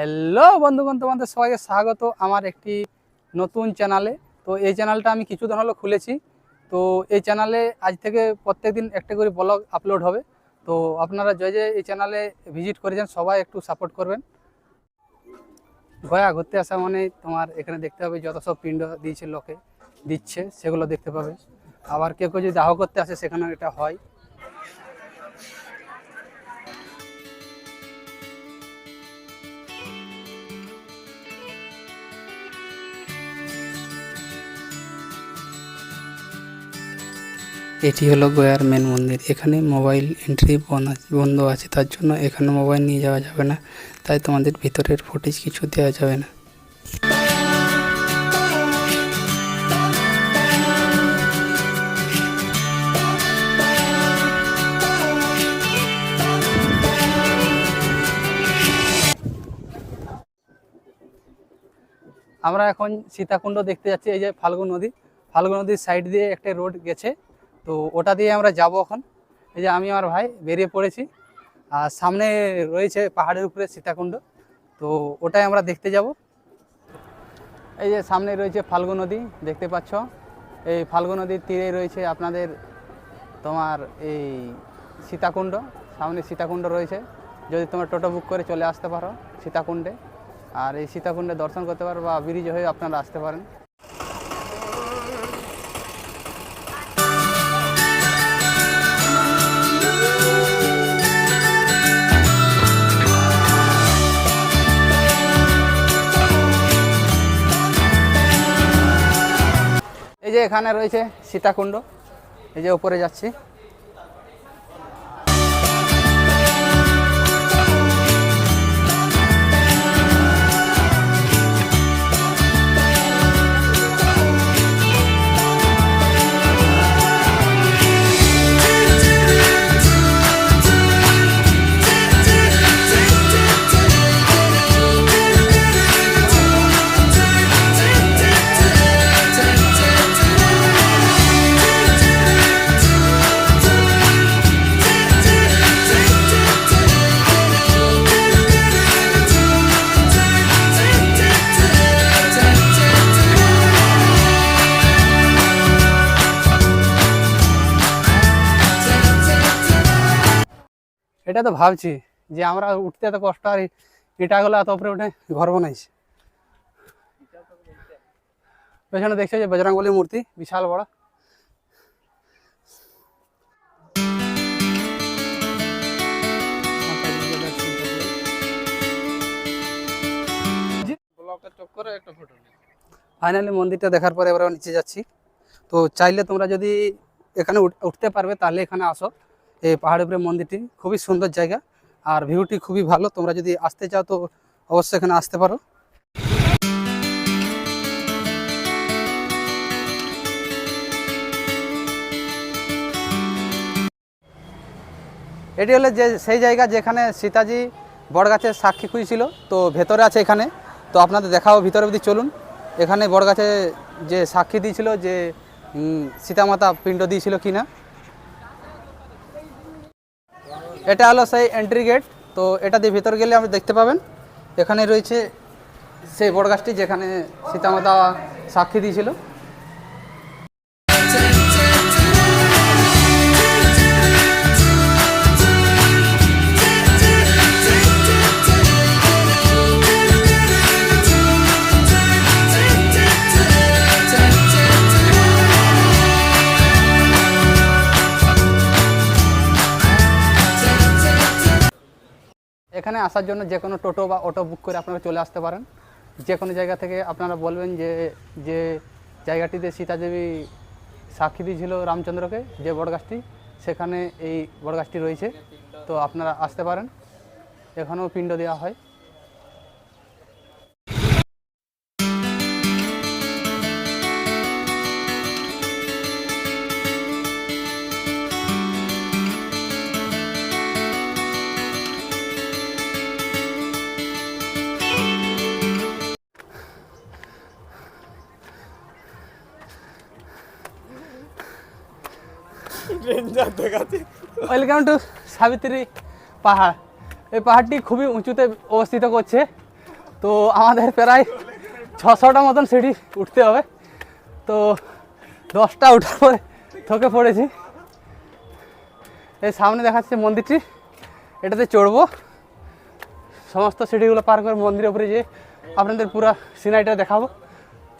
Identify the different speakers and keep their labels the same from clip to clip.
Speaker 1: Hello বন্ধুগণ, তোমাদের সবাইকে স্বাগত আমার একটি নতুন চ্যানেলে। তো এই চ্যানেলটা আমি কিছুদিন হলো খুলেছি। তো এই চ্যানেলে আজ থেকে প্রত্যেকদিন একটা করে ব্লগ আপলোড হবে। তো আপনারা যে যে এই চ্যানেলে ভিজিট করেছেন, সবাই একটু সাপোর্ট করবেন। গয়া ঘুরতে আসা মানে তোমার এখানে দেখতে হবে যত সব পিণ্ড দিয়েছে, লোকে দিচ্ছে, সেগুলো দেখতে পাবে। আবার কেউ কেউ যদি দাহ করতে আসে সেখানে এটা হয়। এটি হলো গয়ার মেন মন্দির। এখানে মোবাইল এন্ট্রি বন্ধ আছে, তার জন্য এখানে মোবাইল নিয়ে যাওয়া যাবে না। তাই তোমাদের ভিতরের ফুটেজ কিছু দেওয়া যাবে না। আমরা এখন সীতাকুণ্ড দেখতে যাচ্ছি, এই যে ফাল্গু নদী। ফাল্গু নদীর সাইড দিয়ে একটা রোড গেছে। তো ওটা দিয়ে আমরা যাব এখন। এই যে আমি আমার ভাই বেরিয়ে পড়েছি। আর সামনে রয়েছে পাহাড়ের উপরে সীতাকুণ্ড। তো ওটাই আমরা দেখতে যাব। এই যে সামনে রয়েছে ফাল্গু নদী, দেখতে পাচ্ছ? এই ফাল্গু নদীর তীরে রয়েছে আপনাদের তোমার এই সীতাকুণ্ড। সামনে সীতাকুণ্ড রয়েছে। যদি তোমার টোটো বুক করে চলে আসতে পারো সীতাকুণ্ডে। আর এই সীতাকুণ্ডে দর্শন করতে পারো বা ব্রিজ হয়ে আপনারা আসতে পারেন। এখানে রয়েছে সীতাকুণ্ড। এই যে উপরে যাচ্ছি। এটা তো ভাবছি যে আমরা উঠতে এত কষ্ট আর ইটাগুলো এত উপরে উঠে ঘর বানাইছি। পেছনে দেখছ যে বজরঙ্গলির মূর্তি বিশাল বড়। ফাইনালি মন্দিরটা দেখার পরে এবার নিচে যাচ্ছি। তো চাইলে তোমরা যদি এখানে উঠ- উঠতে পারবে তাহলে এখানে আসো। এই পাহাড়ের উপরে মন্দিরটি খুবই সুন্দর জায়গা আর ভিউটি খুবই ভালো। তোমরা যদি আসতে চাও তো অবশ্যই এখানে আসতে পারো। এটি হলো যে সেই জায়গা যেখানে সীতাজি বড়গাছের সাক্ষী খুঁজছিল। তো ভেতরে আছে এখানে। তো আপনাদের দেখাও ভিতরে অবধি চলুন। এখানে বড়গাছে যে সাক্ষী দিয়েছিল যে সীতামাতা পিণ্ড দিয়েছিল কিনা। এটা হলো সেই এন্ট্রি গেট তো এটা দিয়ে ভিতর গেলে আপনি দেখতে পাবেন। এখানে রয়েছে সেই বটগাছটি যেখানে সীতামাতা সাক্ষী দিয়েছিল। আসার জন্য যে কোনো টোটো বা অটো বুক করে আপনারা চলে আসতে পারেন। যে কোনো জায়গা থেকে আপনারা বলবেন যে যে জায়গাটিতে সীতাদেবী সাক্ষী দিয়েছিল রামচন্দ্রকে, যে বটগাছটি, সেখানে এই বটগাছটি রয়েছে। তো আপনারা আসতে পারেন। এখানেও পিণ্ড দেওয়া হয়। ওয়েলকাম টু সাবিত্রী পাহাড়। এই পাহাড়টি খুবই উঁচুতে অবস্থিত করছে। তো আমাদের প্রায় ছশোটা মতন সিঁড়ি উঠতে হবে। তো দশটা উঠার পরে থকে পড়েছি। এই সামনে দেখাচ্ছে মন্দিরটি। এটাতে চড়বো। সমস্ত সিঁড়িগুলো পার করে মন্দিরের উপরে যেয়ে আপনাদের পুরো সিনারিটা দেখাবো।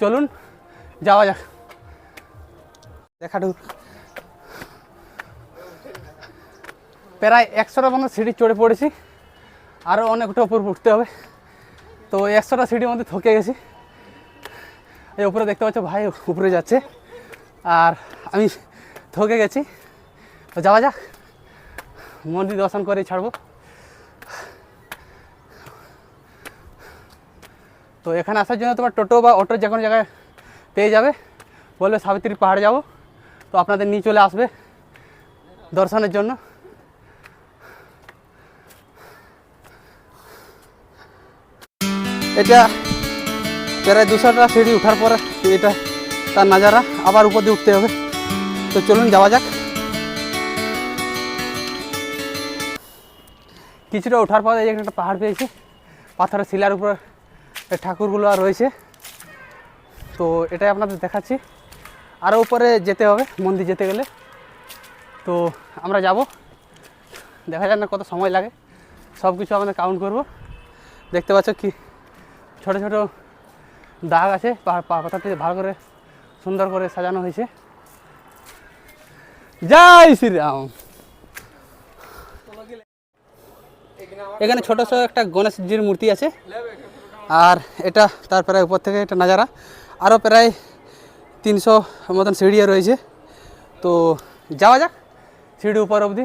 Speaker 1: চলুন, যাওয়া যাক। দেখাটু প্রায় একশোটা মতো সিঁড়ি চড়ে পড়েছি। আরও অনেকটা উপর উঠতে হবে। তো একশোটা সিঁড়ির মধ্যে থকে গেছি। এই উপরে দেখতে পাচ্ছ ভাই উপরে যাচ্ছে। আর আমি থকে গেছি। তো যাওয়া যাক। মন্দির দর্শন করে ছাড়বো। তো এখানে আসার জন্য তোমার টোটো বা অটো যে কোনো জায়গায় পেয়ে যাবে। বলবে সাবিত্রী পাহাড় যাব। তো আপনাদের নিয়ে চলে আসবে দর্শনের জন্য। এটা প্রায় দুশোটা সিঁড়ি উঠার পরে এটা তার নাজারা, আবার উপর দিয়ে উঠতে হবে। তো চলুন যাওয়া যাক। কিছুটা ওঠার পরে যে একটা পাহাড় পেয়েছি, পাথরের শিলার উপর ঠাকুরগুলো আর রয়েছে। তো এটাই আপনাদের দেখাচ্ছি। আরও উপরে যেতে হবে, মন্দির যেতে গেলে। তো আমরা যাব। দেখা যাক না কত সময় লাগে। সব কিছু আমাদের কাউন্ট করব। দেখতে পাচ্ছ কি ছোট ছোট দাগ আছে পাথরটি ভালো করে সুন্দর করে সাজানো হয়েছে। জয় শ্রীরাম। এখানে ছোট ছোট একটা গণেশজির মূর্তি আছে, আর এটা তার প্রায় উপর থেকে একটা নাজারা। আরও প্রায় তিনশো মতন সিঁড়িয়ে রয়েছে। তো যাওয়া যাক সিঁড়ি উপর অবধি।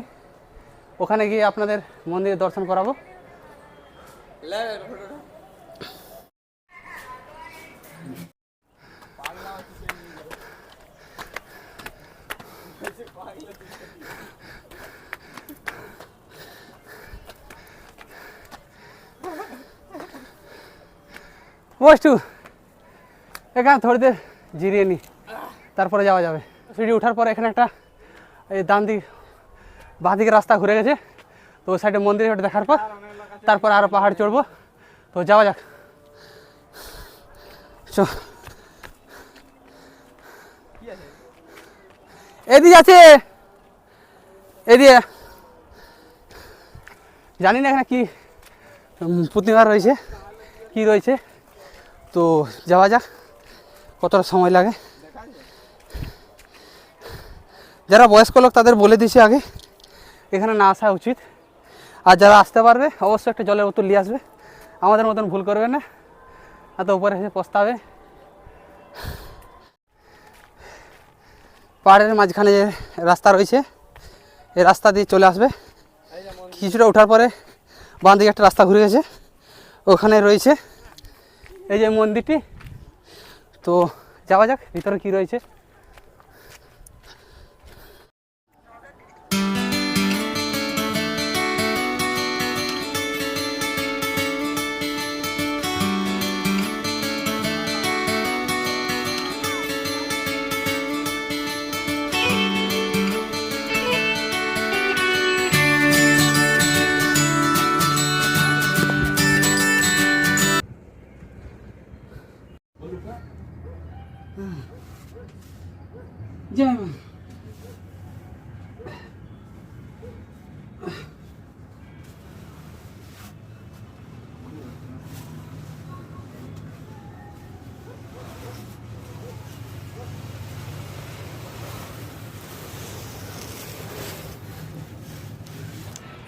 Speaker 1: ওখানে গিয়ে আপনাদের মন্দিরে দর্শন করাবো। বসটু এখানে থোড়ি দের জিরিয়ে নি। তারপরে যাওয়া যাবে। সিঁড়ি ওঠার পরে এখানে একটা, এই ডান দিক, বাঁ দিকে রাস্তা ঘুরে গেছে। তো ওই সাইডে মন্দির ওটা দেখার পর, তারপর আরও পাহাড় চড়বো। তো যাওয়া যাক। চ। এদিকে আছে এদিকে। জানি না এখানে কি প্রতিমা রয়েছে, কি রয়েছে। তো যাওয়া যাক, কতটা সময় লাগে। যারা বয়স্ক লোক তাদের বলে দিয়েছি আগে, এখানে না আসা উচিত। আর যারা আসতে পারবে, অবশ্যই একটা জলের বোতল নিয়ে আসবে। আমাদের মতন ভুল করবে না। এত উপরে এসে পস্তাবে। পাহাড়ের মাঝখানে যে রাস্তা রয়েছে, এই রাস্তা দিয়ে চলে আসবে। কিছুটা ওঠার পরে বাঁ দিকে একটা রাস্তা ঘুরে গেছে। ওখানে রয়েছে এই যে মন্দিরটি তো যাওয়া যাক ভিতরে কি রয়েছে।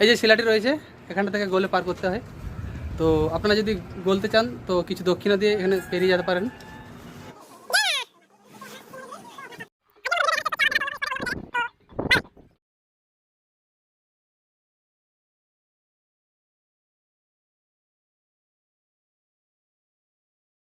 Speaker 1: এই যে শিলাটি রয়েছে, এখানটা থেকে গোলে পার করতে হয়। তো আপনারা যদি গলতে চান, তো কিছু দক্ষিণা দিয়ে এখানে পেরিয়ে যেতে পারেন।